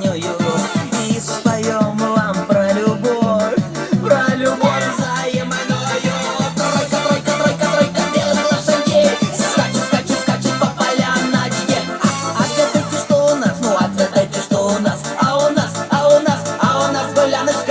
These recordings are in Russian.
синюю И споем вам про любовь Про любовь взаимную. Тройка, тройка, тройка, тройка белых лошадей Скачет, скачет, скачет по дне А отгадайте, что у нас, ну отгадайте, что у нас? А у нас, а у нас, а у нас гуляночка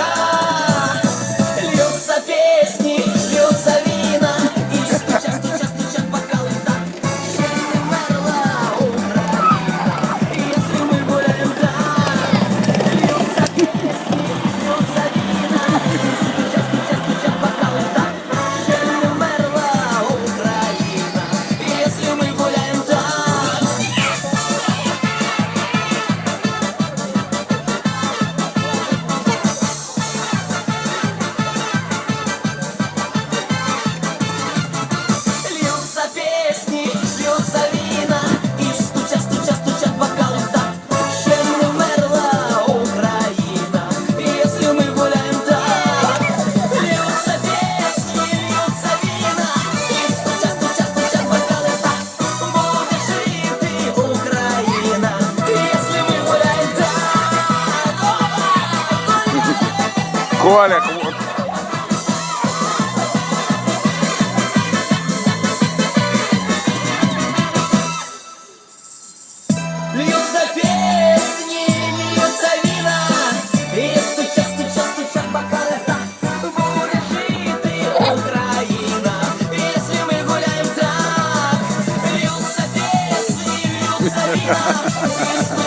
Коля, вот. Льются песни, льются вина И стучат, стучат, стучат бокалы Будет жити Украина Если мы гуляем так Льются песни, льются вина И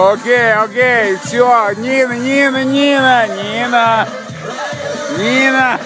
Окей, окей, все, Нина, Нина, Нина, Нина, Нина.